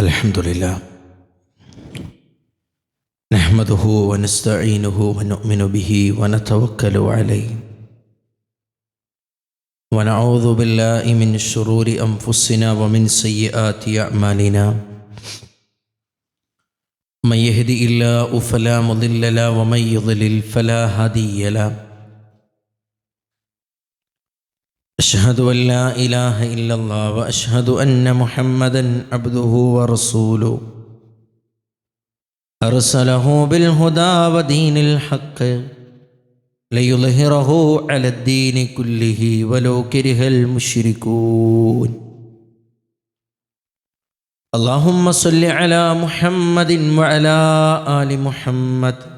الحمد لله نحمده ونستعينه ونؤمن به ونتوكل عليه ونعوذ بالله من شرور أنفسنا ومن سيئات أعمالنا من يهدي الله فلا مضل له ومن يضلل فلا هادي له أشهد أن لا إله إلا الله وأشهد أن محمدا عبده ورسوله. أرسله بالهدى ودين الحق ليظهره على الدين كله ولو كره المشركون. اللهم صل على محمد وعلى آل محمد.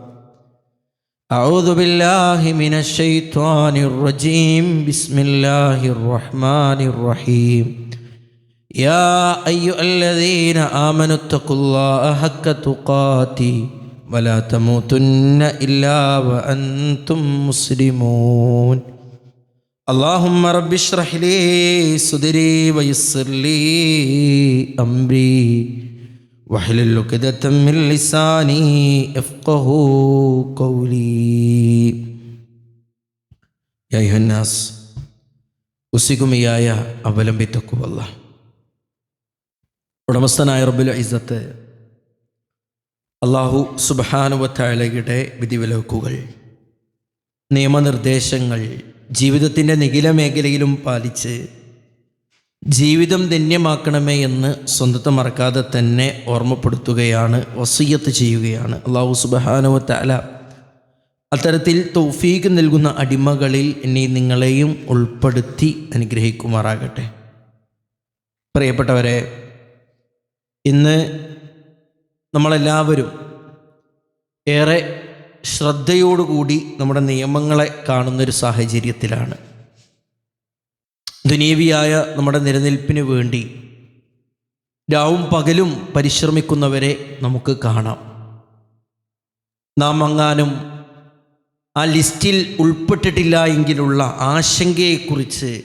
أعوذ بالله من الشيطان الرجيم. بسم الله الرحمن الرحيم. يا أيها الذين آمنوا اتقوا الله حق تقاته ولا تموتن إلا وأنتم مسلمون. اللهم رب اشرح لي صدري ويسر لي أمري. واحلل عقدة من لساني يفقه قولي يا أيها الناس ഉസിക്കും ഇയായ അവലംബിത്തക്കുവല്ല ഉടമസ്ഥനായ റബ്ബുൽ ഇസത്ത് അള്ളാഹു സുബാനുവത്തഴയുടെ വിധിവിലക്കുകൾ നിയമനിർദ്ദേശങ്ങൾ ജീവിതത്തിൻ്റെ നിഖില മേഖലയിലും പാലിച്ച് ജീവിതം ധന്യമാക്കണമേ എന്ന് സ്വന്തത്തെ മറക്കാതെ തന്നെ ഓർമ്മപ്പെടുത്തുകയാണ് വസീയത്ത് ചെയ്യുകയാണ്. അള്ളാഹു സുബഹാനുവത്തല അത്തരത്തിൽ തൗഫീഖ് നൽകുന്ന അടിമകളിൽ എന്നെ നിങ്ങളെയും ഉൾപ്പെടുത്തി അനുഗ്രഹിക്കുമാറാകട്ടെ. പ്രിയപ്പെട്ടവരെ ഇന്ന് നമ്മളെല്ലാവരും ഏറെ ശ്രദ്ധയോടുകൂടി നമ്മുടെ നിയമങ്ങളെ കാണുന്നൊരു സാഹചര്യത്തിലാണ്. ദുനീവിയായ നമ്മുടെ നിലനിൽപ്പിന് വേണ്ടി രാവും പകലും പരിശ്രമിക്കുന്നവരെ നമുക്ക് കാണാം. നാം അങ്ങാനും ആ ലിസ്റ്റിൽ ഉൾപ്പെട്ടിട്ടില്ല എങ്കിലുള്ള ആശങ്കയെക്കുറിച്ച്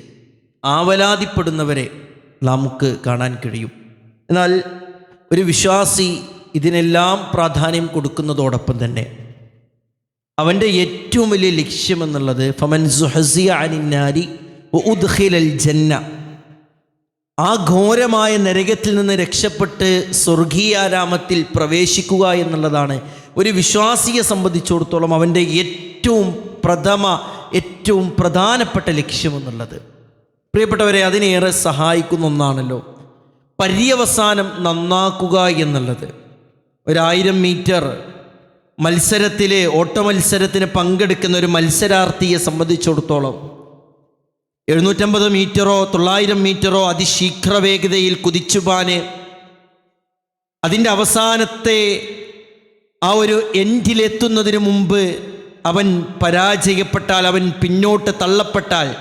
ആവലാതിപ്പെടുന്നവരെ നമുക്ക് കാണാൻ കഴിയും. എന്നാൽ ഒരു വിശ്വാസി ഇതിനെല്ലാം പ്രാധാന്യം കൊടുക്കുന്നതോടൊപ്പം തന്നെ അവന്റെ ഏറ്റവും വലിയ ലക്ഷ്യമെന്നുള്ളത് ഫമൻ സുഹസിയ അനിന്നാരി ജന്ന ആ ഘോരമായ നരകത്തിൽ നിന്ന് രക്ഷപ്പെട്ട് സ്വർഗീയാരാമത്തിൽ പ്രവേശിക്കുക എന്നുള്ളതാണ്. ഒരു വിശ്വാസിയെ സംബന്ധിച്ചിടത്തോളം അവന്റെ ഏറ്റവും പ്രഥമ ഏറ്റവും പ്രധാനപ്പെട്ട ലക്ഷ്യമെന്നുള്ളത് പ്രിയപ്പെട്ടവരെ അതിനേറെ സഹായിക്കുന്ന ഒന്നാണല്ലോ പര്യവസാനം നന്നാക്കുക എന്നുള്ളത്. ഒരായിരം മീറ്റർ മത്സരത്തിലെ ഓട്ടമത്സരത്തിന് പങ്കെടുക്കുന്ന ഒരു മത്സരാർത്ഥിയെ സംബന്ധിച്ചിടത്തോളം എഴുന്നൂറ്റമ്പത് മീറ്ററോ തൊള്ളായിരം മീറ്ററോ അതിശീഘ്ര വേഗതയിൽ കുതിച്ചുപാന്. അതിന്റെ അവസാനത്തെ ആ ഒരു എൻഡിലെത്തുന്നതിന് മുമ്പ് അവൻ പരാജയപ്പെട്ടാൽ അവൻ പിന്നോട്ട് തള്ളപ്പെട്ടാൽ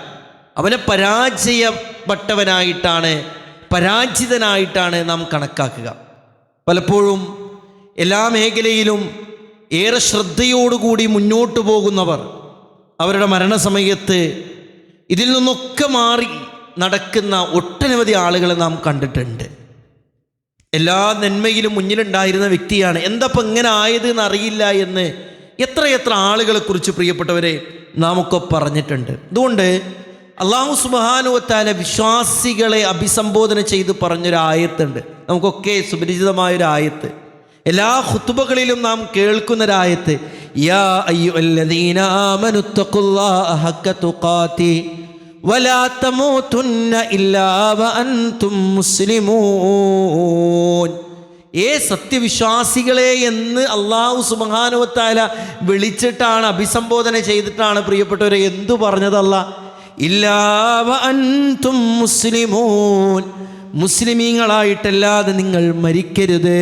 അവനെ പരാജയപ്പെട്ടവനായിട്ടാണ് പരാജിതനായിട്ടാണ് നാം കണക്കാക്കുക. പലപ്പോഴും എല്ലാ മേഖലയിലും ഏറെ ശ്രദ്ധയോടുകൂടി മുന്നോട്ട് പോകുന്നവർ അവരുടെ മരണസമയത്ത് ഇതിൽ നിന്നൊക്കെ മാറി നടക്കുന്ന ഒട്ടനവധി ആളുകളെ നാം കണ്ടിട്ടുണ്ട്. എല്ലാ നന്മയിലും മുന്നിലുണ്ടായിരുന്ന വ്യക്തിയാണ്. എന്തപ്പം ഇങ്ങനെ ആയത് എന്ന് അറിയില്ല എന്ന് എത്രയെത്ര ആളുകളെക്കുറിച്ച് പ്രിയപ്പെട്ടവരെ നാമൊക്കെ പറഞ്ഞിട്ടുണ്ട്. അതുകൊണ്ട് അള്ളാഹു സുബാനുവത്താല വിശ്വാസികളെ അഭിസംബോധന ചെയ്ത് പറഞ്ഞൊരു ആയത്തുണ്ട് നമുക്കൊക്കെ സുപരിചിതമായൊരു ആയത്ത് എല്ലാ ഹുത്തുബകളിലും നാം കേൾക്കുന്നൊരായത്ത്. യാ آمنوا اتقوا الله حق تقاته ولا تموتن إلا وأنتم مسلمون ഏ സത്യവിശ്വാസികളെ എന്ന് അള്ളാഹു സുബാനുവത്തായ വിളിച്ചിട്ടാണ് അഭിസംബോധന ചെയ്തിട്ടാണ് പ്രിയപ്പെട്ടവരെ എന്തു പറഞ്ഞതല്ല ഇല്ലാവ അൻതും മുസ്ലിമൂൻ. മുസ്ലിമീങ്ങളായിട്ടല്ലാതെ നിങ്ങൾ മരിക്കരുത്.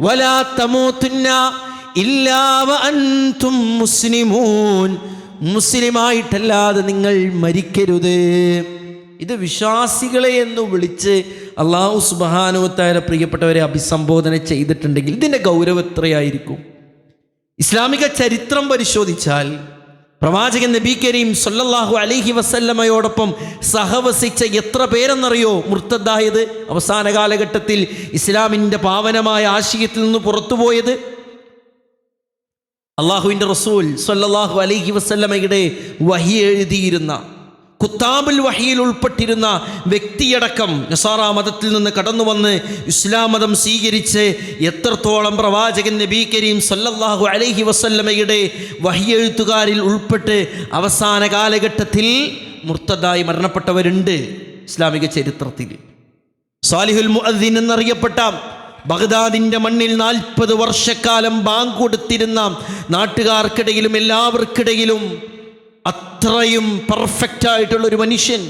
വലാ തമോത്തുന്ന അൻതും മുസ്ലിമൂൻ. മുസ്ലിമായിട്ടല്ലാതെ നിങ്ങൾ മരിക്കരുത്. ഇത് വിശ്വാസികളെ എന്ന് വിളിച്ച് അള്ളാഹു സുബാനുവത്തായ പ്രിയപ്പെട്ടവരെ അഭിസംബോധന ചെയ്തിട്ടുണ്ടെങ്കിൽ ഇതിന്റെ ഗൗരവം എത്രയായിരിക്കും? ഇസ്ലാമിക ചരിത്രം പരിശോധിച്ചാൽ പ്രവാചകൻ നബി കരീം സൊല്ലാഹു അലൈഹി വസല്ലമയോടൊപ്പം സഹവസിച്ച എത്ര പേരെന്നറിയോ? മുർത്തദ്ദായത് അവസാന കാലഘട്ടത്തിൽ ഇസ്ലാമിന്റെ പാവനമായ ആശയത്തിൽ നിന്ന് പുറത്തുപോയത് അള്ളാഹുവിന്റെ റസൂൽ സല്ലാഹു അലൈഹി വസല്ലമയുടെ വഹി എഴുതിയിരുന്ന കുത്താബുൽ വഹിയിൽ ഉൾപ്പെട്ടിരുന്ന വ്യക്തിയടക്കം നസാറ മതത്തിൽ നിന്ന് കടന്നു വന്ന് ഇസ്ലാം മതം സ്വീകരിച്ച് എത്രത്തോളം പ്രവാചകൻ നബി കരീം സല്ലല്ലാഹു അലൈഹി വസല്ലമയുടെ വഹിയെഴുത്തുകാരിൽ ഉൾപ്പെട്ട് അവസാന കാലഘട്ടത്തിൽ മുർത്തതായി മരണപ്പെട്ടവരുണ്ട് ഇസ്ലാമിക ചരിത്രത്തിൽ. സാലിഹുൽ മുഅദ്ദീൻ എന്നറിയപ്പെട്ട ബഗ്ദാദിന്റെ മണ്ണിൽ നാൽപ്പത് വർഷക്കാലം ബാങ്ക് കൊടുത്തിരുന്ന നാട്ടുകാർക്കിടയിലും എല്ലാവർക്കിടയിലും അത്രയും പെർഫെക്റ്റ് ആയിട്ടുള്ള ഒരു മനുഷ്യൻ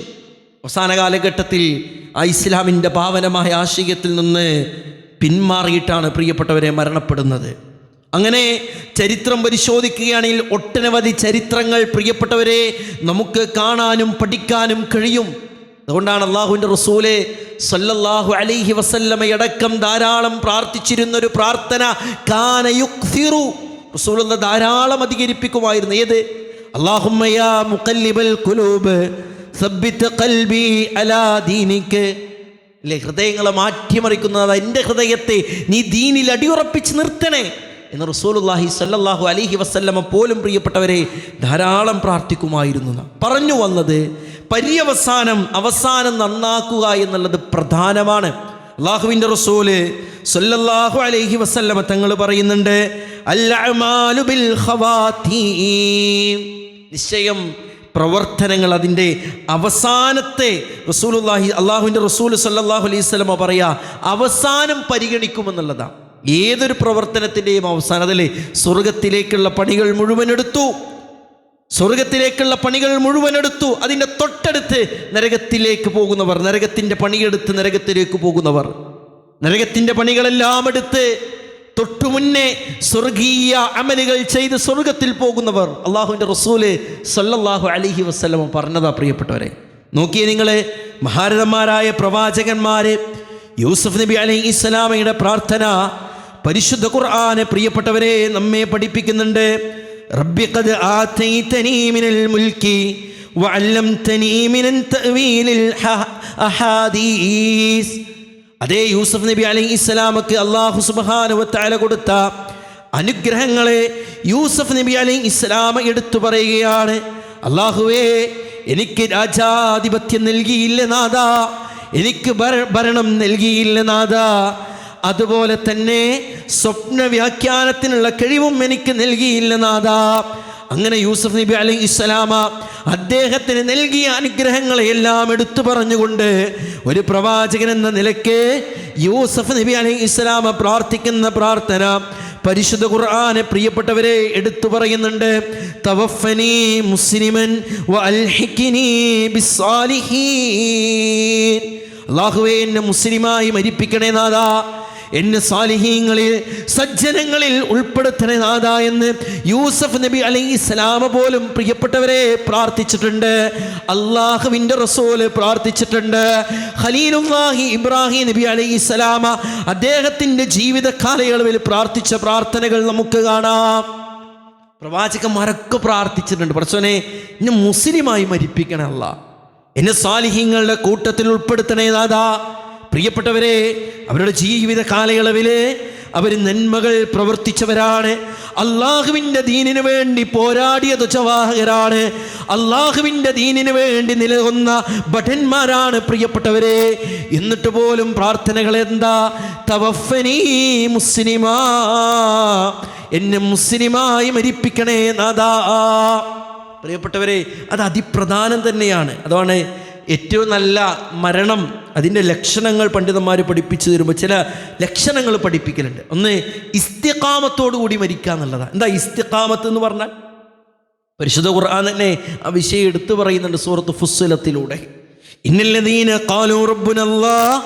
അവസാന കാലഘട്ടത്തിൽ ആ ഇസ്ലാമിന്റെ പാവനമായ ആശയത്തിൽ നിന്ന് പിന്മാറിയിട്ടാണ് പ്രിയപ്പെട്ടവരെ മരണപ്പെടുന്നത്. അങ്ങനെ ചരിത്രം പരിശോധിക്കുകയാണെങ്കിൽ ഒട്ടനവധി ചരിത്രങ്ങൾ പ്രിയപ്പെട്ടവരെ നമുക്ക് കാണാനും പഠിക്കാനും കഴിയും. അതുകൊണ്ടാണ് അള്ളാഹുവിന്റെ റസൂലെ സല്ലല്ലാഹു അലൈഹി വസല്ലമയടക്കം ധാരാളം പ്രാർത്ഥിച്ചിരുന്ന ഒരു പ്രാർത്ഥന കാനയുക്തിറു റസൂലുള്ള ധാരാളം അധികരിപ്പിക്കുമായിരുന്നു. ഏത്? അള്ളാഹുമ്മയാ അലാ അല്ലേ? ഹൃദയങ്ങളെ മാറ്റിമറിക്കുന്നത് എന്റെ ഹൃദയത്തെ നീ ദീനിൽ അടിയുറപ്പിച്ച് നിർത്തണേ എന്ന് റസൂലുള്ളാഹി സല്ലാഹു അലൈഹി വസല്ലമ പോലും പ്രിയപ്പെട്ടവരെ ധാരാളം പ്രാർത്ഥിക്കുമായിരുന്നു. പറഞ്ഞു വന്നത് പര്യവസാനം അവസാനം നന്നാക്കുക എന്നുള്ളത് പ്രധാനമാണ്. അള്ളാഹുവിന്റെ റസൂൽ സല്ലല്ലാഹു അലൈഹി വസല്ലമ തങ്ങൾ പറയുന്നുണ്ട് നിശ്ചയം പ്രവർത്തനങ്ങൾ അതിന്റെ അവസാനത്തെ റസൂലുല്ലാഹി അള്ളാഹുവിന്റെ റസൂൽ സല്ലാഹു അലൈഹി സ്വലമ പറയാ അവസാനം പരിഗണിക്കുമെന്നുള്ളതാണ്. ഏതൊരു പ്രവർത്തനത്തിന്റെയും അവസാനം അതല്ലേ സ്വർഗത്തിലേക്കുള്ള പണികൾ മുഴുവൻ എടുത്തു. സ്വർഗത്തിലേക്കുള്ള പണികൾ മുഴുവൻ എടുത്തു. അതിന്റെ തൊട്ടടുത്ത് നരകത്തിലേക്ക് പോകുന്നവർ നരകത്തിന്റെ പണിയെടുത്ത് നരകത്തിലേക്ക് പോകുന്നവർ. നരകത്തിന്റെ പണികളെല്ലാം എടുത്ത് തൊട്ടു മുന്നേ സ്വർഗീയ അമലുകൾ ചെയ്ത് സ്വർഗത്തിൽ പോകുന്നവർ. അള്ളാഹുവിന്റെ റസൂൽ സല്ലല്ലാഹു അലൈഹി വസ്ലമ പറഞ്ഞതാ പ്രിയപ്പെട്ടവരെ. നോക്കിയേ നിങ്ങളെ മഹാരഥന്മാരായ പ്രവാചകന്മാർ യൂസഫ് നബി അലൈഹി ഇസ്ലാമയുടെ പ്രാർത്ഥന പരിശുദ്ധ ഖുർആാനെ പ്രിയപ്പെട്ടവരെ നമ്മെ പഠിപ്പിക്കുന്നുണ്ട്. റബ്ബി ഖദ് ആതൈതനി മിനൽ മുൽക്കി വഅല്ലംതനി മിനൻ ഹ- അഹാദീസ്. അതേ യൂസഫ് നബി അലൈഹി ഇസ്ലാമക്ക് അള്ളാഹു വതആല കൊടുത്ത അനുഗ്രഹങ്ങളെ യൂസഫ് നബി അലൈഹി ഇസ്ലാമ എടുത്തു പറയുകയാണ്. അള്ളാഹുവേ എനിക്ക് രാജാധിപത്യം നൽകിയില്ല നാദാ എനിക്ക് ഭരണം നൽകിയില്ല നാഥ. അതുപോലെ തന്നെ സ്വപ്ന വ്യാഖ്യാനത്തിനുള്ള കഴിവും എനിക്ക് നൽകിയില്ല നാഥ. അങ്ങനെ യൂസഫ് നബി അലി ഇസ്ലാമ അദ്ദേഹത്തിന് നൽകിയ അനുഗ്രഹങ്ങളെയെല്ലാം എടുത്തു പറഞ്ഞുകൊണ്ട് ഒരു പ്രവാചകൻ എന്ന നിലയ്ക്ക് യൂസഫ് നബി അലി ഇസ്ലാമ പ്രാർത്ഥിക്കുന്ന പ്രാർത്ഥന പരിശുദ്ധ ഖുർആാനെ പ്രിയപ്പെട്ടവരെ എടുത്തു പറയുന്നുണ്ട്. തവഫനി മുസ്ലിമൻ അള്ളാഹുവേ എന്നെ മുസ്ലിമായി മരിപ്പിക്കണേ നാഥാ. എന്നെ സാലിഹീങ്ങളിൽ സജ്ജനങ്ങളിൽ ഉൾപ്പെടുത്തണേ നാഥ എന്ന് യൂസഫ് നബി അലൈഹി ഇസ്ലാമ പോലും പ്രിയപ്പെട്ടവരെ പ്രാർത്ഥിച്ചിട്ടുണ്ട്. അള്ളാഹുവിന്റെ റസൂൽ പ്രാർത്ഥിച്ചിട്ടുണ്ട്. ഖലീലുല്ലാഹി ഇബ്രാഹിം നബി അലൈഹി സ്വലാമ അദ്ദേഹത്തിന്റെ ജീവിത കാലയളവിൽ പ്രാർത്ഥിച്ച പ്രാർത്ഥനകൾ നമുക്ക് കാണാം. പ്രവാചകന്മാരൊക്കെ പ്രാർത്ഥിച്ചിട്ടുണ്ട്. പ്രശ്നെ എന്നെ മുസ്ലിമായി മരിപ്പിക്കണമല്ല എന്നെ സാലിഹ്യങ്ങളുടെ കൂട്ടത്തിൽ ഉൾപ്പെടുത്തണേ നാഥാ. പ്രിയപ്പെട്ടവരെ അവരുടെ ജീവിത കാലയളവിൽ അവർ നന്മകൾ പ്രവർത്തിച്ചവരാണ്. അള്ളാഹുവിന്റെ ദീനിനു വേണ്ടി പോരാടിയ തുച്ഛവാഹകരാണ് അള്ളാഹുവിന്റെ ദീനിനു വേണ്ടി നിലകൊന്ന ഭടന്മാരാണ് പ്രിയപ്പെട്ടവരെ. എന്നിട്ട് പോലും പ്രാർത്ഥനകൾ എന്താ? തവഫനി മുസ്ലിമാ എന്നെ മുസ്ലിമായി മരിപ്പിക്കണേ നാദാ പ്രിയപ്പെട്ടവരെ അത് അതിപ്രധാനം തന്നെയാണ്. അതാണ് ഏറ്റവും നല്ല മരണം അതിൻ്റെ ലക്ഷണങ്ങൾ പണ്ഡിതന്മാർ പഠിപ്പിച്ചു തരുമ്പോൾ ചില ലക്ഷണങ്ങൾ പഠിപ്പിക്കലുണ്ട് ഒന്ന് ഇസ്തിക്കാമത്തോടു കൂടി മരിക്കുക എന്നുള്ളതാണ് എന്താ ഇസ്തിക്കാമത്ത് എന്ന് പറഞ്ഞാൽ പരിശുദ്ധ ഖുർആൻ തന്നെ ആ വിഷയം എടുത്തു പറയുന്നുണ്ട് സൂറത്ത് ഫുസ്സലത്തിലൂടെ ഇന്നല്ലദീന ഖാലൂ റബ്ബുനല്ലാഹ്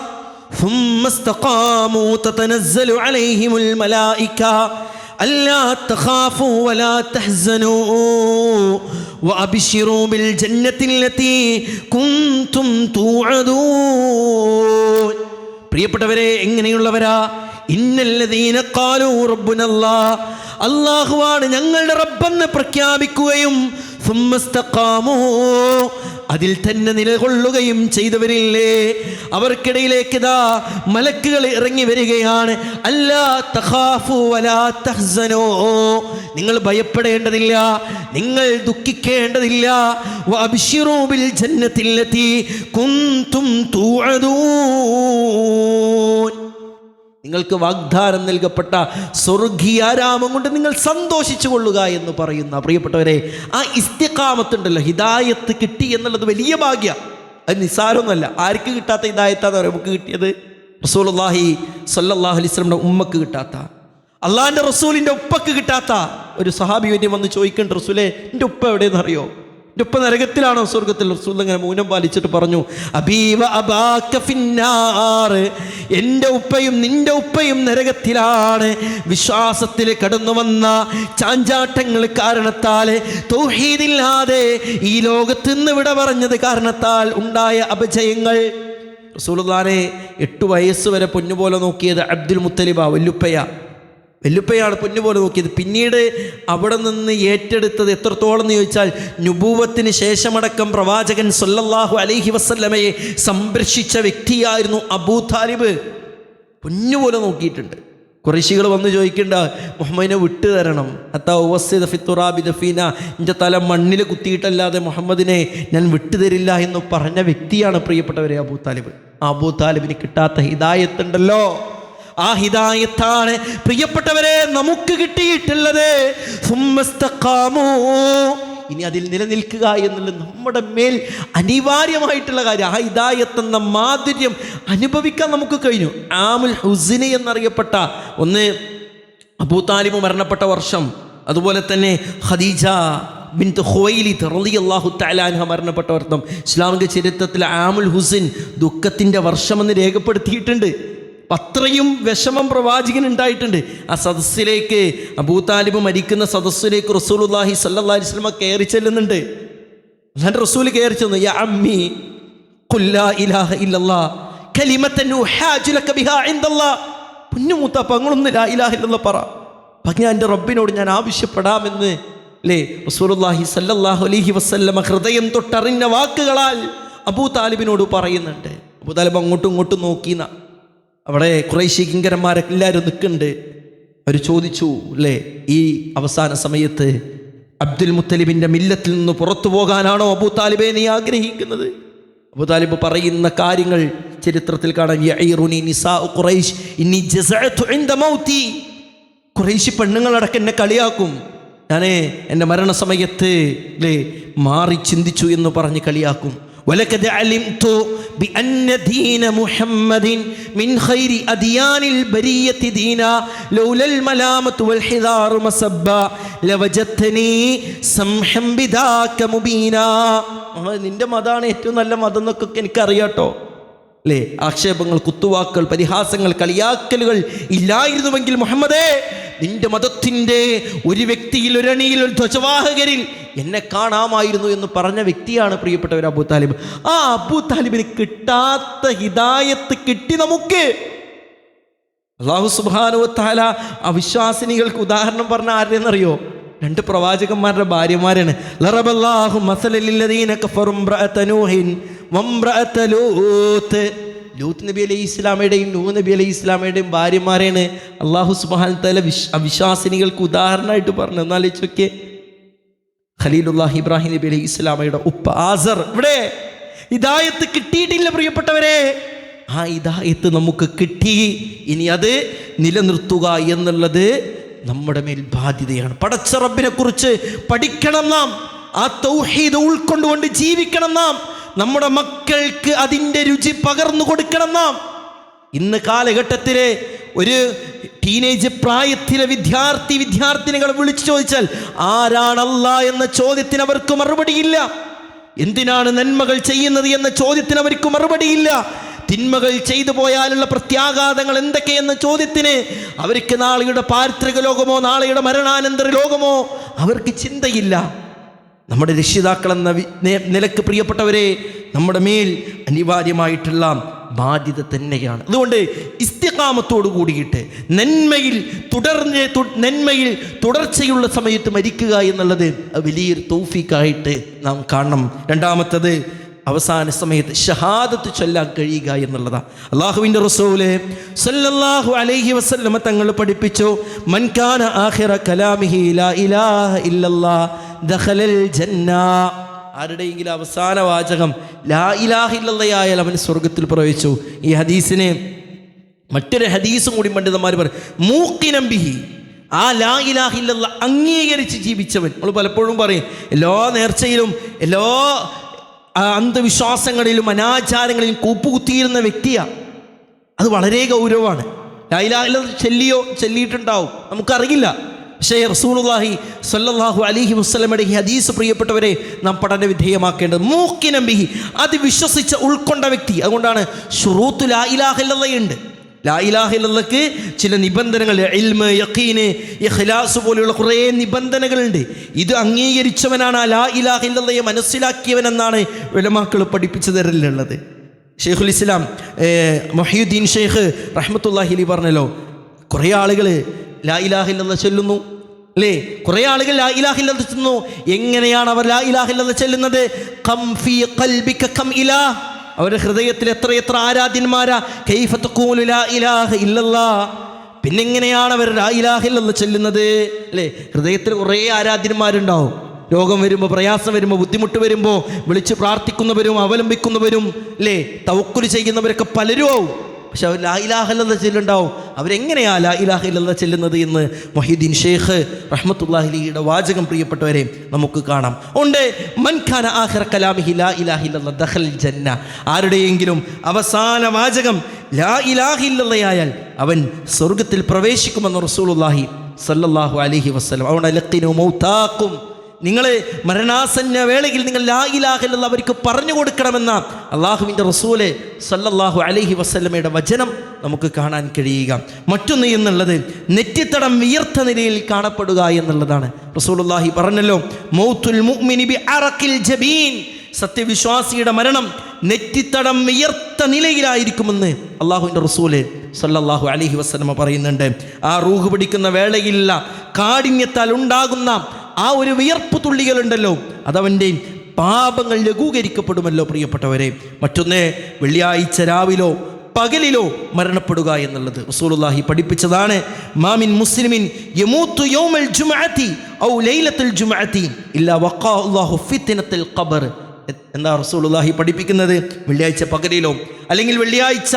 ثم استقاموا تتنزل عليهم الملائكة ألا تخافوا ولا تحزنوا وأبشروا بالجنة التي كنتم توعدون പ്രിയപ്പെട്ടവരെ എങ്ങനെയുള്ളവരാ ഇന്നല്ലദീന ഖാലൂ റബ്ബുനല്ലാ അള്ളാഹുവാണ് ഞങ്ങളുടെ റബ്ബെന്ന് പ്രഖ്യാപിക്കുകയും സുമ്മസ്തഖാമൂ അതിൽ തന്നെ നിലകൊള്ളുകയും ചെയ്തവരില്ലേ? അവർക്കിടയിലേക്ക് ഇതാ മലക്കുകൾ ഇറങ്ങി വരികയാണ്. അല്ലാ തഖാഫു വലാ നിങ്ങൾ ഭയപ്പെടേണ്ടതില്ല. നിങ്ങൾ ദുഃഖിക്കേണ്ടതില്ല. വഅബ്ശിറൂ ബിൽ കുന്തും തൂഅദൂൻ. നിങ്ങൾക്ക് വാഗ്ദാനം നൽകപ്പെട്ട സ്വർഗീയാരാമം കൊണ്ട് നിങ്ങൾ സന്തോഷിച്ചു കൊള്ളുക എന്ന് പറയുന്ന പ്രിയപ്പെട്ടവരെ ആ ഇസ്തിക്കാമത്തുണ്ടല്ലോ ഹിദായത്ത് കിട്ടി എന്നുള്ളത് വലിയ ഭാഗ്യ. അത് നിസ്സാരമൊന്നുമല്ല ആർക്ക് കിട്ടാത്ത ഹിദായത്താന്ന് പറയാം നമുക്ക് കിട്ടിയത് റസൂലുള്ളാഹി സല്ലാഹു അലൈഹി വസല്ലമയുടെ ഉമ്മക്ക് കിട്ടാത്ത. അള്ളാഹിന്റെ റസൂലിന്റെ ഉപ്പക്ക് കിട്ടാത്ത ഒരു സഹാബി വന്യം വന്ന് ചോദിക്കേണ്ട റസൂലെ എന്റെ ഉപ്പ എവിടെയെന്ന് ഉപ്പ നരകത്തിലാണോ സ്വർഗത്തിൽ? റസൂൽ ഇങ്ങനെ മൗനം പാലിച്ചിട്ട് പറഞ്ഞു അബീവ അബാക ഫിന്നാർ. എന്റെ ഉപ്പയും നിന്റെ ഉപ്പയും നരകത്തിലാണ്. വിശ്വാസത്തിൽ കടന്നു വന്ന ചാഞ്ചാട്ടങ്ങൾ കാരണത്താൽ തൗഹീദില്ലാതെ ഈ ലോകത്ത് നിന്ന് വിട പറഞ്ഞത് കാരണത്താൽ ഉണ്ടായ അപജയങ്ങൾ. റസൂൽദാനെ എട്ട് വയസ്സ് വരെ പൊന്നുപോലെ നോക്കിയത് അബ്ദുൽ മുത്തലിബ വല്ലുപ്പയ വെല്ലുപ്പയാണ് പൊന്നുപോലെ നോക്കിയത്. പിന്നീട് അവിടെ നിന്ന് ഏറ്റെടുത്തത് എത്രത്തോളം എന്ന് ചോദിച്ചാൽ നുബൂവത്തിന് ശേഷമടക്കം പ്രവാചകൻ സല്ലല്ലാഹു അലൈഹി വസല്ലമയെ സംരക്ഷിച്ച വ്യക്തിയായിരുന്നു അബൂ താലിബ്. പൊന്നുപോലെ നോക്കിയിട്ടുണ്ട്. കുറേശികൾ വന്ന് ചോദിക്കേണ്ട മുഹമ്മദിനെ വിട്ടു തരണം. അത്താ ഉവസ്സിദ ഫിത്തുറാബി ദഫീന എന്റെ തല മണ്ണിൽ കുത്തിയിട്ടല്ലാതെ മുഹമ്മദിനെ ഞാൻ വിട്ടുതരില്ല എന്ന് പറഞ്ഞ വ്യക്തിയാണ് പ്രിയപ്പെട്ടവരെ അബൂ താലിബ്. അബൂ താലിബിന് കിട്ടാത്ത ഹിദായത്തുണ്ടല്ലോ. ആ ഹിതായത്താണ് പ്രിയപ്പെട്ടവരെ നമുക്ക് കിട്ടിയിട്ടുള്ളത്. ഇനി അതിൽ നിലനിൽക്കുക എന്നുള്ളത് നമ്മുടെ മേൽ അനിവാര്യമായിട്ടുള്ള കാര്യം. ആ ഹിദായത്ത് എന്ന മാധുര്യം അനുഭവിക്കാൻ നമുക്ക് കഴിഞ്ഞു. ആമുൽ ഹുസിനി എന്നറിയപ്പെട്ട ഒന്ന് അബൂതാലിബ് മരണപ്പെട്ട വർഷം. അതുപോലെ തന്നെ ഖദീജ ബിൻ ഹുവൈലി അള്ളാഹു തലാൻഹ മരണപ്പെട്ട വർഷം. ഇസ്ലാമിക ചരിത്രത്തിൽ ആമുൽ ഹുസിൻ ദുഃഖത്തിന്റെ വർഷമെന്ന് രേഖപ്പെടുത്തിയിട്ടുണ്ട്. അത്രയും വിഷമം പ്രവാചകൻ ഉണ്ടായിട്ടുണ്ട്. ആ സദസ്സിലേക്ക് അബൂതാലിബ് മരിക്കുന്ന സദസ്സിലേക്ക് റസൂലുള്ളാഹി സല്ലല്ലാഹി അലൈഹി വസല്ലമ കയറി ചെല്ലുന്നുണ്ട്. അല്ലാണ്ട് റസൂൽ കയറി ചെന്നു യാ അമ്മി ഇലാഹ ഇല്ലല്ലാ ലാ ഇലാഹ പറ. ഞാൻ എന്റെ റബ്ബിനോട് ഞാൻ ആവശ്യപ്പെടാമെന്ന്. അല്ലേ റസൂലുള്ളാഹി സല്ലാഹു അലഹി വസ്ല്ലമ ഹൃദയം തൊട്ടറിഞ്ഞ വാക്കുകളാൽ അബൂ താലിബിനോട് പറയുന്നുണ്ട്. അബൂ താലിബ് അങ്ങോട്ടും ഇങ്ങോട്ടും നോക്കിന്ന അവിടെ കുറേശ്ശി കിങ്കരന്മാരെ എല്ലാവരും നിൽക്കുന്നുണ്ട്. അവർ ചോദിച്ചു അല്ലേ ഈ അവസാന സമയത്ത് അബ്ദുൽ മുത്തലിബിന്റെ മില്ലത്തിൽ നിന്ന് പുറത്തു പോകാനാണോ അബൂ താലിബെ നീ ആഗ്രഹിക്കുന്നത്? അബൂ താലിബ് പറയുന്ന കാര്യങ്ങൾ ചരിത്രത്തിൽ കാണാം. കുറേശ്ശി പെണ്ണുങ്ങളടക്കം എന്നെ കളിയാക്കും. ഞാൻ എന്റെ മരണസമയത്ത് അല്ലേ മാറി ചിന്തിച്ചു എന്ന് പറഞ്ഞ് കളിയാക്കും. ولقد علمت بأن دين محمد من خير أديان البرية دينا لولا الملامة والحذار مسبا لوجدتني سمحا بذاك مبينا മുഹമ്മദ്, നിന്റെ മതമാണ് ഏറ്റവും നല്ല മതം എന്നൊക്കെ എനിക്കറിയാട്ടോ അല്ലേ ആക്ഷേപങ്ങൾ കുത്തുവാക്കുകൾ പരിഹാസങ്ങൾ കളിയാക്കലുകൾ ഇല്ലായിരുന്നുവെങ്കിൽ മുഹമ്മദേ നിന്റെ മതത്തിന്റെ ഒരു വ്യക്തിയിൽ ഒരണിയിൽ ഒരു ധ്വജവാഹകരിൽ എന്നെ കാണാമായിരുന്നു എന്ന് പറഞ്ഞ വ്യക്തിയാണ് പ്രിയപ്പെട്ടവർ അബൂ താലിബ്. ആ അബൂ താലിബിന് കിട്ടാത്ത ഹിദായത്ത് കിട്ടി നമുക്ക്. അള്ളാഹു സുബാനു താല അവിശ്വാസിനികൾക്ക് ഉദാഹരണം പറഞ്ഞ ആരുടെയെന്നറിയോ രണ്ട് പ്രവാചകന്മാരുടെ ഭാര്യമാരാണ്. ലറബല്ലാഹു ലൂത്ത് നബി അലൈഹി ഇസ്ലാമയുടെയും നൂ നബി അലൈഹി ഇസ്ലാമയുടെയും ഭാര്യമാരെയാണ് അള്ളാഹു സുബാൻ തല വിശ് അവിശ്വാസിനികൾക്ക് ഉദാഹരണമായിട്ട് പറഞ്ഞു. എന്നാലോചിച്ചൊക്കെ ഖലീലുല്ലാഹി ഇബ്രാഹിം നബി അലൈഹി ഇസ്ലാമയുടെ ഉപ്പ ആസർ ഇവിടെ. ഇതായത്ത് കിട്ടിയിട്ടില്ല പ്രിയപ്പെട്ടവരെ. ആ ഇതായത്ത് നമുക്ക് കിട്ടി. ഇനി അത് നിലനിർത്തുക എന്നുള്ളത് നമ്മുടെ മേൽ ബാധ്യതയാണ്. പടച്ച റബ്ബിനെ കുറിച്ച് പഠിക്കണം നാം. ആ തൗഹീദ് ഉൾക്കൊണ്ടുകൊണ്ട് ജീവിക്കണം നാം. നമ്മുടെ മക്കൾക്ക് അതിന്റെ രുചി പകർന്നു കൊടുക്കണം നാം. ഇന്ന് കാലഘട്ടത്തിലെ ഒരു ടീനേജ് പ്രായത്തിലെ വിദ്യാർത്ഥി വിദ്യാർത്ഥിനികളെ വിളിച്ചു ചോദിച്ചാൽ ആരാണല്ല എന്ന ചോദ്യത്തിന് അവർക്ക് മറുപടിയില്ല. എന്തിനാണ് നന്മകൾ ചെയ്യുന്നത് എന്ന ചോദ്യത്തിന് അവർക്ക് മറുപടിയില്ല. തിന്മകൾ ചെയ്തു പോയാലുള്ള പ്രത്യാഘാതങ്ങൾ എന്തൊക്കെയെന്ന ചോദ്യത്തിന് അവർക്ക് നാളെയുടെ പാരിത്രിക ലോകമോ നാളെയുടെ മരണാനന്തര ലോകമോ അവർക്ക് ചിന്തയില്ല. നമ്മുടെ വി- നിലയ്ക്ക് പ്രിയപ്പെട്ടവരെ നമ്മുടെ മേൽ അനിവാര്യമായിട്ടുള്ള ബാധ്യത തന്നെയാണ്. അതുകൊണ്ട് ഇസ്തികാമത്തോട് കൂടിയിട്ട് നന്മയിൽ തുടർന്ന് നന്മയിൽ തുടർച്ചയുള്ള സമയത്ത് മരിക്കുക എന്നുള്ളത് വലിയൊരു തൗഫീക്കായിട്ട് നാം കാണണം. രണ്ടാമത്തത് അവസാന സമയത്ത് ഷഹാദത്ത് ചൊല്ലാൻ കഴിയുക എന്നുള്ളതാണ്. അള്ളാഹുവിന്റെ റസൂലെ സല്ലല്ലാഹു അലൈഹി വസല്ലമ തങ്ങൾ പഠിപ്പിച്ചു മൻകാന ആഹിറ കലാമിഹി ലാ ഇലാഹ ഇല്ലല്ലാ ദഖലൽ ജന്ന ആരുടെയെങ്കിലും അവസാന വാചകം ലാ ഇലാഹ ഇല്ലല്ലയായാൽ അവൻ സ്വർഗത്തിൽ പ്രവേശിച്ചു. ഈ ഹദീസിനെ മറ്റൊരു ഹദീസും കൂടി പണ്ഡിതന്മാർ പറയും. മൂക്കിനംബിഹി ആ ലാ ഇലാഹില്ല അംഗീകരിച്ച് ജീവിച്ചവൻ. നമ്മൾ പലപ്പോഴും പറയും എല്ലാ നേർച്ചയിലും എല്ലാ അന്ധവിശ്വാസങ്ങളിലും അനാചാരങ്ങളിലും കൂപ്പുകുത്തിയിരുന്ന വ്യക്തിയാണ് അത് വളരെ ഗൗരവമാണ്. ലായിലാഹില്ല ചെല്ലിയോ ചെല്ലിയിട്ടുണ്ടാവും. നമുക്കറിയില്ല. പക്ഷേ റസൂലുള്ളാഹി സ്വല്ലല്ലാഹു അലൈഹി വസ്ലമയുടെ ഈ ഹദീസ് പ്രിയപ്പെട്ടവരെ നാം പഠന വിധേയമാക്കേണ്ടത് മൂക്കിനംബിഹി അത് വിശ്വസിച്ച ഉൾക്കൊണ്ട വ്യക്തി. അതുകൊണ്ടാണ് ഷുറൂത്ത് ലാ ഇലാഹില്ലക്ക് ചില നിബന്ധനകൾ ഇൽമ് യക്കീന് ഇഖ്ലാസ് പോലെയുള്ള കുറേ നിബന്ധനകളുണ്ട്. ഇത് അംഗീകരിച്ചവനാണ് ആ ലാ മനസ്സിലാക്കിയവൻ എന്നാണ് വിലമാക്കൾ പഠിപ്പിച്ചു തരലുള്ളത് ഷെയ്ഖുൽ ഇസ്ലാം മൊഹീദ്ദീൻ ഷെയ്ഖ് റഹ്മത്തുല്ലാഹി അലി പറഞ്ഞല്ലോ കുറേ ആളുകൾ ലാ ഇലാഹില്ലെന്ന് ചൊല്ലുന്നു. അല്ലേ കുറേ ആളുകൾ ലാ ഇലാഹില്ലെന്ന് ചെല്ലുന്നു. എങ്ങനെയാണ് അവർ ലാ ഇലാഹില്ലെന്ന് ചെല്ലുന്നത്? കം ഫീ ഖൽബിക കം ഇലാ. അവരുടെ ഹൃദയത്തിൽ എത്ര എത്ര ആരാധ്യന്മാരാ? കൈഫത്ത് തഖൂലു ലാ ഇലാഹ ഇല്ലല്ലാ. പിന്നെ എങ്ങനെയാണ് അവർ ലാ ഇലാഹ ഇല്ലല്ലാഹ് ചെല്ലുന്നത്? അല്ലേ ഹൃദയത്തിൽ കുറേ ആരാധ്യന്മാരുണ്ടാവും. രോഗം വരുമ്പോൾ പ്രയാസം വരുമ്പോൾ ബുദ്ധിമുട്ട് വരുമ്പോൾ വിളിച്ച് പ്രാർത്ഥിക്കുന്നവരും അവലംബിക്കുന്നവരും അല്ലേ തവക്കുൽ ചെയ്യുന്നവരൊക്കെ പലരും ആവും. പക്ഷെ അവർ ലാ ഇലാഹല്ലെന്ന് ചെല്ലുണ്ടാവും. അവരെങ്ങനെയാ ലാ ഇലാഹില്ലെന്ന് ചെല്ലുന്നത് എന്ന് മൊഹീദ്ദീൻ ഷേഖ് റഹ്മത്തുല്ലാഹിലിയുടെ വാചകം പ്രിയപ്പെട്ടവരെ നമുക്ക് കാണാം. ഉണ്ട് മൻഖാന ആഖിറ കലാമിഹി ലാ ഇലാഹില്ല ദഹൽ ജന്ന. ആരുടെയെങ്കിലും അവസാന വാചകം ലാ ഇലാഹില്ലതയായാൽ അവൻ സ്വർഗത്തിൽ പ്രവേശിക്കുമെന്ന് റസൂലുള്ളാഹി സല്ലല്ലാഹു അലഹി വസ്ലം അവൻ അലക്കിനും മൗതാക്കും നിങ്ങൾ മരണാസന്ന വേളയിൽ നിങ്ങൾ ലാ ഇലാഹില്ല അവർക്ക് പറഞ്ഞു കൊടുക്കണമെന്ന അള്ളാഹുവിന്റെ റസൂലെ സല്ലല്ലാഹു അലഹി വസ്ലമയുടെ വചനം നമുക്ക് കാണാൻ കഴിയുക. മറ്റൊന്ന് എന്നുള്ളത് നെറ്റിത്തടം വിയർത്ത നിലയിൽ കാണപ്പെടുക എന്നുള്ളതാണ്. റസൂലുള്ളാഹി പറഞ്ഞല്ലോ മൗത്തുൽ മുഅ്മിനി അറക്കിൽ ജബീൻ. സത്യവിശ്വാസിയുടെ മരണം നെറ്റിത്തടം വിയർത്ത നിലയിലായിരിക്കുമെന്ന് അള്ളാഹുവിന്റെ റസൂൽ സല്ലല്ലാഹു അലഹി വസ്ലമ പറയുന്നുണ്ട്. ആ റൂഹ് പിടിക്കുന്ന വേളയില്ല കാഠിന്യത്താൽ ഉണ്ടാകുന്ന ആ ഒരു വിയർപ്പ് തുള്ളികളുണ്ടല്ലോ അതവന്റെ പാപങ്ങൾ ലഘൂകരിക്കപ്പെടുമല്ലോ പ്രിയപ്പെട്ടവരെ. മറ്റൊന്ന് വെള്ളിയാഴ്ച രാവിലോ പകലിലോ മരണപ്പെടുക എന്നുള്ളത് റസൂലുള്ളാഹി പഠിപ്പിച്ചതാണ്. മാമിൻ മുസ്ലിമിൻ യമൂത്തു യൗമൽ ജുമഅത്തി ഔ ലൈലത്തുൽ ജുമഅത്തി ഇല്ലാ വഖാ അല്ലാഹു ഫിത്നത്തുൽ ഖബർ. എന്താ റസൂലുള്ളാഹി പഠിപ്പിക്കുന്നത്? വെള്ളിയാഴ്ച പകലിലോ അല്ലെങ്കിൽ വെള്ളിയാഴ്ച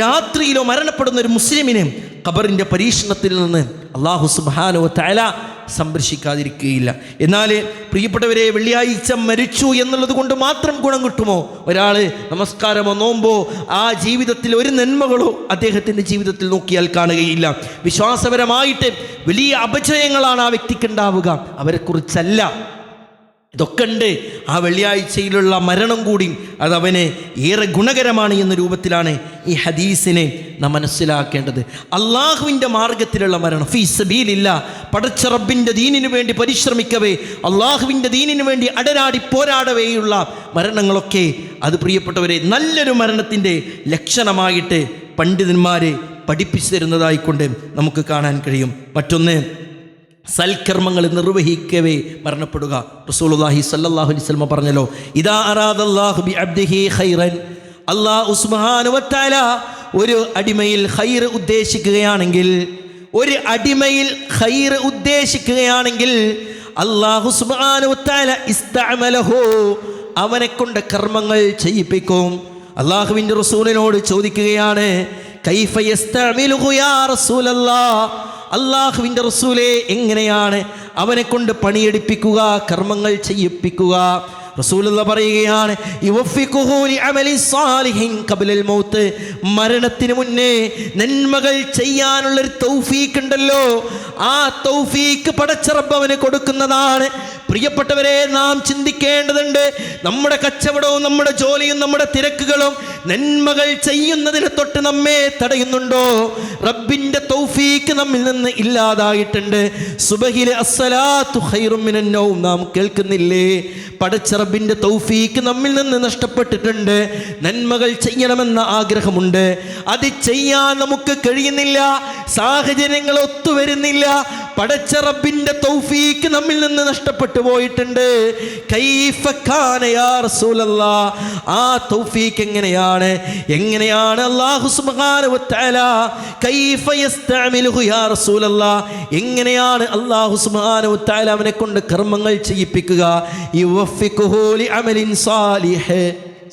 രാത്രിയിലോ മരണപ്പെടുന്ന ഒരു മുസ്ലിമിനെ ഖബറിന്റെ പരീക്ഷണത്തിൽ നിന്ന് അള്ളാഹു സുബാനോ തല സംരക്ഷിക്കാതിരിക്കുകയില്ല. എന്നാൽ പ്രിയപ്പെട്ടവരെ വെള്ളിയാഴ്ച മരിച്ചു എന്നുള്ളത് കൊണ്ട് മാത്രം ഗുണം കിട്ടുമോ? ഒരാൾ നമസ്കാരമോ നോമ്പോ ആ ജീവിതത്തിൽ ഒരു നന്മകളോ അദ്ദേഹത്തിന്റെ ജീവിതത്തിൽ നോക്കിയാൽ കാണുകയില്ല. വിശ്വാസപരമായിട്ട് വലിയ അപജയങ്ങളാണ് ആ വ്യക്തിക്ക് ഉണ്ടാവുക. അവരെക്കുറിച്ചല്ല. ഇതൊക്കെ ഉണ്ട് ആ വെള്ളിയാഴ്ചയിലുള്ള മരണം കൂടി അതവന് ഏറെ ഗുണകരമാണ് എന്ന രൂപത്തിലാണ് ഈ ഹദീസിനെ നാം മനസ്സിലാക്കേണ്ടത്. അള്ളാഹുവിന്റെ മാർഗത്തിലുള്ള മരണം. ഫീ സബീലില്ല. പടച്ച റബ്ബിന്റെ ദീനിനു വേണ്ടി പരിശ്രമിക്കവേ. അള്ളാഹുവിന്റെ ദീനിനു വേണ്ടി അടരാടി പോരാടവേയുള്ള മരണങ്ങളൊക്കെ അത് പ്രിയപ്പെട്ടവരെ നല്ലൊരു മരണത്തിന്റെ ലക്ഷണമായിട്ട് പണ്ഡിതന്മാരെ പഠിപ്പിച്ചു തരുന്നതായിക്കൊണ്ട് നമുക്ക് കാണാൻ കഴിയും. മറ്റൊന്ന് സൽക്കർമ്മങ്ങൾ നിർവഹിക്കവേ മരണപ്പെടുക. റസൂലുള്ളാഹി സല്ലല്ലാഹു അലൈഹി വസല്ലം പറഞ്ഞല്ലോ ഇദാ അറാദല്ലാഹു ബി അബ്ദിഹി ഖൈറൻ. അല്ലാഹു അള്ളാഹു സുബ്ഹാനഹുവതആല ഒരു അടിമയിൽ ഖൈർ ഉദ്ദേശിക്കുകയാണെങ്കിൽ ഒരു അടിമയിൽ ഖൈർ ഉദ്ദേശിക്കുകയാണെങ്കിൽ അള്ളാഹു സുബ്ഹാനഹുവതആല ഇസ്തഅമലഹു അവനെ കൊണ്ട് കർമ്മങ്ങൾ ചെയ്യിപ്പിക്കും. അല്ലാഹുവിന്റെ റസൂലിനോട് ചോദിക്കുകയാണ് കൈഫ യാ റസൂലല്ലാഹ് അള്ളാഹുവിന്റെ റസൂലെ എങ്ങനെയാണ് അവനെ കൊണ്ട് പണിയെടുപ്പിക്കുക കർമ്മങ്ങൾ ചെയ്യിപ്പിക്കുക? റസൂലുള്ള പറയുകയാണ് മരണത്തിന് മുന്നേ നന്മകൾ ചെയ്യാനുള്ള ഒരു തൗഫീക്ക് ഉണ്ടല്ലോ ആ തൗഫീക്ക് പടച്ചറബ് കൊടുക്കുന്നതാണ്. പ്രിയപ്പെട്ടവരെ നാം ചിന്തിക്കേണ്ടതുണ്ട് നമ്മുടെ കച്ചവടവും നമ്മുടെ ജോലിയും നമ്മുടെ തിരക്കുകളും നന്മകൾ ചെയ്യുന്നതിന് തൊട്ട് നമ്മെ തടയുന്നുണ്ടോ? റബ്ബിന്റെ തൗഫീക്ക് നമ്മിൽ നിന്ന് ഇല്ലാതായിട്ടുണ്ട്. സുബഹിലെ അസ്സലാത്തു മിനൻ നൗം. കേൾക്കുന്നില്ലേ? പടച്ച റബ്ബിന്റെ തൗഫീക്ക് നമ്മിൽ നിന്ന് നഷ്ടപ്പെട്ടിട്ടുണ്ട്. നന്മകൾ ചെയ്യണമെന്ന ആഗ്രഹമുണ്ട്. അത് ചെയ്യാൻ നമുക്ക് കഴിയുന്നില്ല. സാഹചര്യങ്ങൾ ഒത്തുവരുന്നില്ല. പടച്ച റബ്ബിന്റെ തൗഫീക്ക് നമ്മിൽ നിന്ന് നഷ്ടപ്പെട്ടു പോയിട്ടുണ്ട്. ആ തൗഫീക്ക് എങ്ങനെയാണ്? എങ്ങനെയാണ് റസൂലല്ലാ. എങ്ങനെയാണ് വതആല അവനെ കൊണ്ട് കർമ്മങ്ങൾ ചെയ്യിപ്പിക്കുക?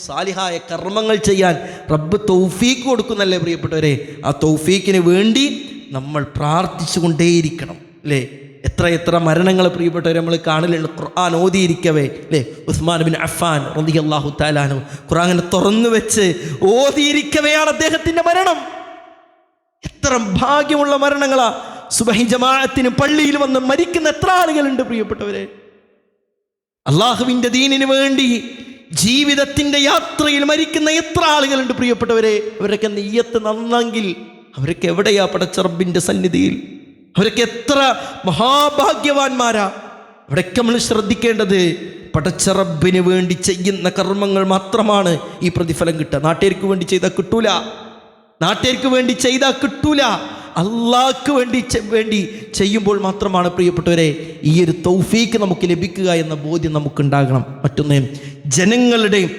സാലിഹായ കർമ്മങ്ങൾ ചെയ്യാൻ റബ്ബ് തൗഫീക്ക് കൊടുക്കുന്നല്ലേ പ്രിയപ്പെട്ടവരെ? ആ തൗഫീക്കിന് വേണ്ടി നമ്മൾ പ്രാർത്ഥിച്ചു കൊണ്ടേയിരിക്കണം അല്ലേ എത്ര എത്ര മരണങ്ങൾ പ്രിയപ്പെട്ടവരെ നമ്മൾ കാണലുണ്ട് ഖുർആൻ ഓതിയിരിക്കവേ അല്ലേ ഉസ്മാൻ ബിൻ അഫാൻ റതി അള്ളാഹു താലാനു ഖുർആാനെ തുറന്നു വെച്ച് ഓതിയിരിക്കവെയാണ് അദ്ദേഹത്തിന്റെ മരണം. എത്ര ഭാഗ്യമുള്ള മരണങ്ങളാ. സുബഹി ജമാഅത്തിന് പള്ളിയിൽ വന്ന് മരിക്കുന്ന എത്ര ആളുകളുണ്ട് പ്രിയപ്പെട്ടവരെ. അള്ളാഹുവിന്റെ ദീനിന് വേണ്ടി ജീവിതത്തിന്റെ യാത്രയിൽ മരിക്കുന്ന എത്ര ആളുകളുണ്ട് പ്രിയപ്പെട്ടവരെ. അവരൊക്കെ നെയ്യത്ത് നന്നെങ്കിൽ അവരൊക്കെ എവിടെയാ പടച്ചറബിന്റെ സന്നിധിയിൽ? അവരൊക്കെ എത്ര മഹാഭാഗ്യവാന്മാരാ. അവിടെയൊക്കെ നമ്മൾ ശ്രദ്ധിക്കേണ്ടത് പടച്ചറബിന് വേണ്ടി ചെയ്യുന്ന കർമ്മങ്ങൾ മാത്രമാണ് ഈ പ്രതിഫലം കിട്ടുക. നാട്ടുകാർക്ക് വേണ്ടി ചെയ്താൽ കിട്ടൂല. നാട്ടുകാർക്ക് വേണ്ടി ചെയ്താൽ കിട്ടൂല. അള്ളാഹ്ക്ക് വേണ്ടി വേണ്ടി ചെയ്യുമ്പോൾ മാത്രമാണ് പ്രിയപ്പെട്ടവരെ ഈ ഒരു തൗഫീക്ക് നമുക്ക് ലഭിക്കുക എന്ന ബോധ്യം നമുക്കുണ്ടാകണം. മറ്റൊന്ന് ജനങ്ങളുടെ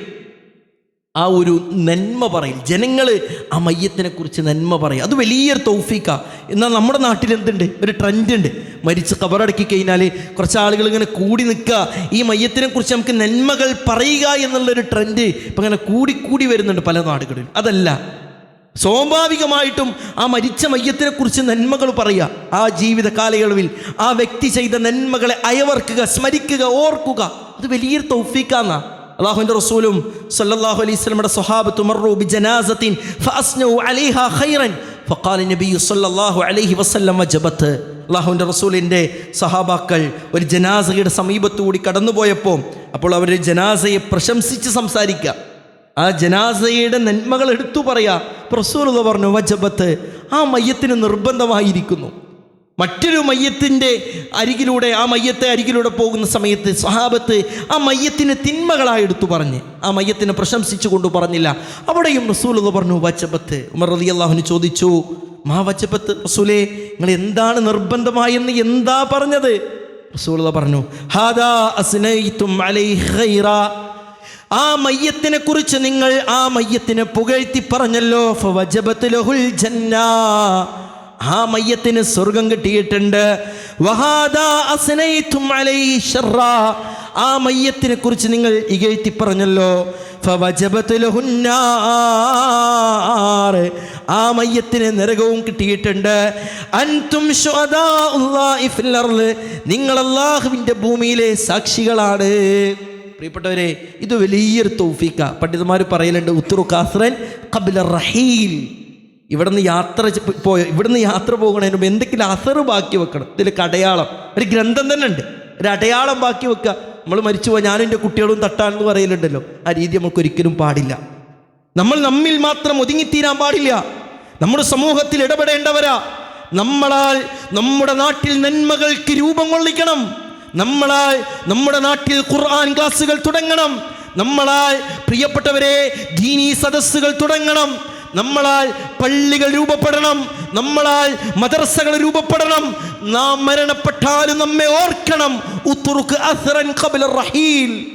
ആ ഒരു നന്മ പറയും. ജനങ്ങൾ ആ മയ്യത്തിനെ കുറിച്ച് നന്മ പറയും. അത് വലിയൊരു തൗഫീക്ക എന്നാൽ നമ്മുടെ നാട്ടിൽ എന്തുണ്ട്? ഒരു ട്രെൻഡ് ഉണ്ട്. മരിച്ച് കബറടക്കി കഴിഞ്ഞാൽ കുറച്ച് ആളുകൾ ഇങ്ങനെ കൂടി നിൽക്കുക. ഈ മയ്യത്തിനെ കുറിച്ച് നമുക്ക് നന്മകൾ പറയുക എന്നുള്ളൊരു ട്രെൻഡ് ഇപ്പം ഇങ്ങനെ കൂടിക്കൂടി കൂടി വരുന്നുണ്ട് പല നാടുകളിലും അതല്ല. സ്വാഭാവികമായിട്ടും ആ മരിച്ച മയ്യത്തിനെ കുറിച്ച് നന്മകൾ പറയുക. ആ ജീവിത കാലയളവിൽ ആ വ്യക്തി ചെയ്ത നന്മകളെ അയവർക്കുക സ്മരിക്കുക ഓർക്കുക. അത് വലിയൊരു തൗഫീക്കാന്നാ അള്ളാഹുവിന്റെ റസൂലും സല്ലാഹു അലൈഹി സ്വലമുടെ സ്വഹാബത്ത് മറു ബി ജനാസത്തിൻ അലൈഹാ ഖൈറൻ. ഫഖാല നബി സല്ലല്ലാഹു അലൈഹി വസല്ലം വജബത്ത്. അള്ളാഹുവിന്റെ റസൂലിന്റെ സഹാബാക്കൾ ഒരു ജനാസയുടെ സമീപത്തുകൂടി കടന്നുപോയപ്പോൾ അപ്പോൾ അവർ ജനാസയെ പ്രശംസിച്ച് സംസാരിക്കുക ആ ജനാസയുടെ നന്മകൾ എടുത്തു പറയാ. റസൂലുള്ള പറഞ്ഞു വജബത്ത് ആ മയ്യത്തിന് നിർബന്ധമായിരിക്കുന്നു. മറ്റൊരു മയ്യത്തിന്റെ അരികിലൂടെ ആ മയ്യത്തെ അരികിലൂടെ പോകുന്ന സമയത്ത് സഹാബത്ത് ആ മയ്യത്തിന് തിന്മകളായി എടുത്തു പറഞ്ഞ് ആ മയ്യത്തിനെ പ്രശംസിച്ചു കൊണ്ട് പറഞ്ഞില്ല. അവിടെയും റസൂൽ എന്ന് പറഞ്ഞു വച്ചപ്പത്ത് ഉമർ റതി അള്ളാഹുന് ചോദിച്ചു മാ വച്ചപ്പത്ത് റസൂലേ നിങ്ങൾ എന്താണ് നിർബന്ധമായെന്ന് എന്താ പറഞ്ഞത്? റസൂൽ പറഞ്ഞു ഹാദാ ഖൈറ. ആ മയ്യത്തിനെ കുറിച്ച് നിങ്ങൾ ആ മയ്യത്തിനെ പുകഴ്ത്തി പറഞ്ഞല്ലോ ഫവജബത്ത് ലഹുൽ ജന്ന. ആ മയ്യത്തിന് സ്വർഗം കിട്ടിയിട്ടുണ്ട്. ആ മയ്യത്തിനെ കുറിച്ച് നിങ്ങൾ ഇകഴ്ത്തി പറഞ്ഞല്ലോ. ആ മയ്യത്തിന് നരകവും കിട്ടിയിട്ടുണ്ട് അൻതും. നിങ്ങൾ അള്ളാഹുവിന്റെ ഭൂമിയിലെ സാക്ഷികളാണ് പ്രിയപ്പെട്ടവരെ ഇത് വലിയൊരു തൗഫീക്ക പണ്ഡിതന്മാർ പറയലുണ്ട് ഉത്തുറു കാസ്രൻ കബില റഹീൽ ഇവിടുന്ന് യാത്ര പോയ ഇവിടുന്ന് യാത്ര പോകണതിന് മുമ്പ് എന്തെങ്കിലും അസറ് ബാക്കി വെക്കണം. ഇതിൽ കടയാളം ഒരു ഗ്രന്ഥം തന്നെ ഉണ്ട്. ഒരു അടയാളം ബാക്കി വെക്കുക. നമ്മൾ മരിച്ചു പോയി ഞാനും എന്റെ കുട്ടികളും തട്ടാണെന്ന് പറയലുണ്ടല്ലോ. ആ രീതി നമുക്ക് ഒരിക്കലും പാടില്ല. നമ്മൾ നമ്മിൽ മാത്രം ഒതുങ്ങിത്തീരാൻ പാടില്ല. നമ്മുടെ സമൂഹത്തിൽ ഇടപെടേണ്ടവരാ. നമ്മളാൽ നമ്മുടെ നാട്ടിൽ നന്മകൾക്ക് രൂപം കൊള്ളിക്കണം. നമ്മളാൽ നമ്മുടെ നാട്ടിൽ ഖുർആൻ ക്ലാസ്സുകൾ തുടങ്ങണം. നമ്മളാൽ പ്രിയപ്പെട്ടവരെ ദീനീ സദസ്സുകൾ തുടങ്ങണം. നമ്മളാൽ പള്ളികൾ രൂപപ്പെടണം. നമ്മളാൽ മദർസകൾ രൂപപ്പെടണം. നാം മരണപ്പെട്ടാലും നമ്മെ ഓർക്കണം. ഉത്തുറുക്ക് അസ്റൻ ഖബല റഹീൽ.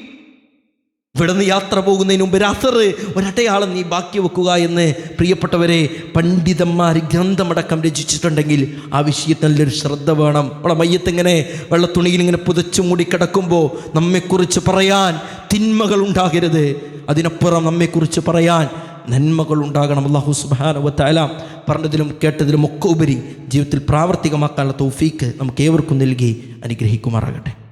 ഇവിടെ നിന്ന് യാത്ര പോകുന്നതിന് മുമ്പ് രാസർ ഒരടയാളം നീ ബാക്കി വെക്കുക എന്ന് പ്രിയപ്പെട്ടവരെ പണ്ഡിതന്മാർ ഗ്രന്ഥമടക്കം രചിച്ചിട്ടുണ്ടെങ്കിൽ ആ വിഷയത്തിൽ നല്ലൊരു ശ്രദ്ധ വേണം. നമ്മളെ മയ്യത്ത് ഇങ്ങനെ വെള്ളത്തുണിയിൽ ഇങ്ങനെ പുതച്ചു മൂടി കിടക്കുമ്പോൾ നമ്മെക്കുറിച്ച് പറയാൻ തിന്മകൾ ഉണ്ടാകരുത്. അതിനപ്പുറം നമ്മെക്കുറിച്ച് പറയാൻ നന്മകൾ ഉണ്ടാകണം. അള്ളാഹു സുബാനുവത്തായ പറഞ്ഞതിലും കേട്ടതിലും ഒക്കെ ഉപരി ജീവിതത്തിൽ പ്രാവർത്തികമാക്കാനുള്ള തൗഫീക്ക് നമുക്ക് ഏവർക്കും നൽകി അനുഗ്രഹിക്കുമാറാകട്ടെ.